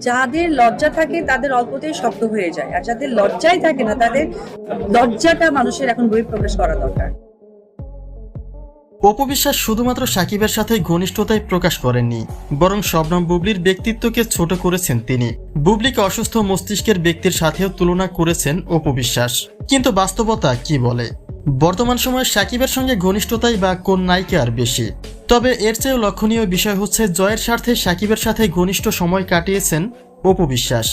যাদের লজ্জা থাকে, তাদের অল্পতেই শক্ত হয়ে যায়। আর যাদের লজ্জাই থাকে না, তাদের লজ্জাটা মানুষের এখন বহিঃপ্রকাশ করা দরকার। অপবিশ্বাস শুধুমাত্র সাকিবের সাথে ঘনিষ্ঠতাই প্রকাশ করেননি, বরং শবনম বুবলির ব্যক্তিত্বকে ছোট করেছেন তিনি। বুবলিকে অসুস্থ মস্তিষ্কের ব্যক্তির সাথেও তুলনা করেছেন অপবিশ্বাস কিন্তু বাস্তবতা কি বলে? বর্তমান সময়ে সাকিবের সঙ্গে ঘনিষ্ঠতাই বা কোন নায়িকার বেশি? তবে এর চেয়েও লক্ষণীয় বিষয় হচ্ছে জয়ের স্বার্থে সাকিবের সাথে ঘনিষ্ঠ সময় কাটিয়েছেন অপবিশ্বাস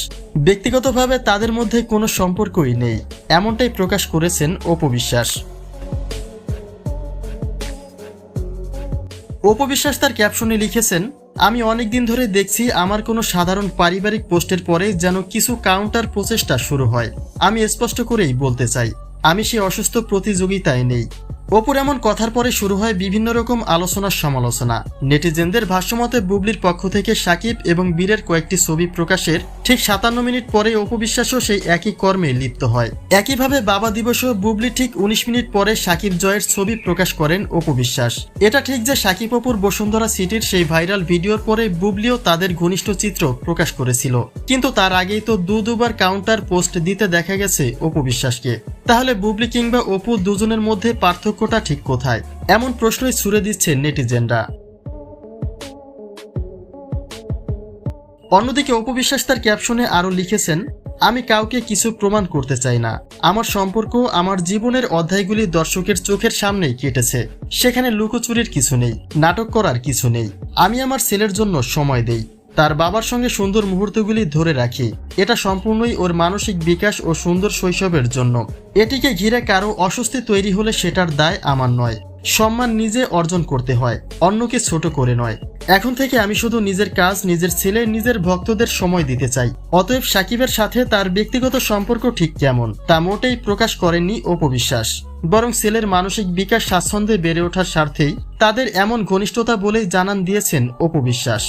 ব্যক্তিগতভাবে তাদের মধ্যে কোনো সম্পর্কই নেই, এমনটাই প্রকাশ করেছেন অপবিশ্বাস অপবিশ্বাস তার ক্যাপশনে লিখেছেন, আমি অনেক দিন ধরে দেখছি আমার কোনো সাধারণ পারিবারিক পোস্টের পরে যেন কিছু কাউন্টার প্রচেষ্টা শুরু হয়। আমি স্পষ্ট করেই বলতে চাই, আমি সে অসুস্থ প্রতিযোগিতায় নেই। অপুর এমন কথার পরে শুরু হয় বিভিন্ন রকম আলোচনার সমালোচনা। নেটিজেনদের ভাষ্যমতে বুবলির পক্ষ থেকে সাকিব এবং বীরের কয়েকটি ছবি প্রকাশের ঠিক সাতান্ন মিনিট পরে অপবিশ্বাসও সেই একই কর্মে লিপ্ত হয়। একইভাবে বাবা দিবসও বুবলি ঠিক উনিশ মিনিট পরে সাকিব জয়ের ছবি প্রকাশ করেন অপবিশ্বাস এটা ঠিক যে সাকিব অপুর বসুন্ধরা সিটির সেই ভাইরাল ভিডিওর পরে বুবলিও তাদের ঘনিষ্ঠ চিত্র প্রকাশ করেছিল। কিন্তু তার আগেই তো দু দুবার কাউন্টার পোস্ট দিতে দেখা গেছে অপবিশ্বাসকে তাহলে বুবলি কিংবা অপু দুজনের মধ্যে পার্থক্যটা ঠিক কোথায়? এমন প্রশ্নই ছুড়ে দিচ্ছে নেটিজেনরা। অন্যদিকে অপবিশ্বাস তার ক্যাপশনে আরও লিখেছেন, আমি কাউকে কিছু প্রমাণ করতে চাই না। আমার সম্পর্ক, আমার জীবনের অধ্যায়গুলি দর্শকের চোখের সামনেই কেটেছে। সেখানে লুকোচুরির কিছু নেই, নাটক করার কিছু নেই। আমি আমার ছেলের জন্য সময় দেই। তার বাবার সঙ্গে সুন্দর মুহূর্তগুলি ধরে রাখি। এটা সম্পূর্ণই ওর মানসিক বিকাশ ও সুন্দর শৈশবের জন্য। এটিকে ঘিরে কারও অস্বস্তি তৈরি হলে সেটার দায় আমার নয়। সম্মান নিজে অর্জন করতে হয়, অন্যকে ছোট করে নয়। এখন থেকে আমি শুধু নিজের কাজ, নিজের ছেলে, নিজের ভক্তদের সময় দিতে চাই। অতএব সাকিবের সাথে তার ব্যক্তিগত সম্পর্ক ঠিক কেমন, তা মোটেই প্রকাশ করেননি অপবিশ্বাস বরং ছেলের মানসিক বিকাশ স্বাচ্ছন্দ্যে বেড়ে ওঠার স্বার্থেই তাদের এমন ঘনিষ্ঠতা বলেই জানান দিয়েছেন অপবিশ্বাস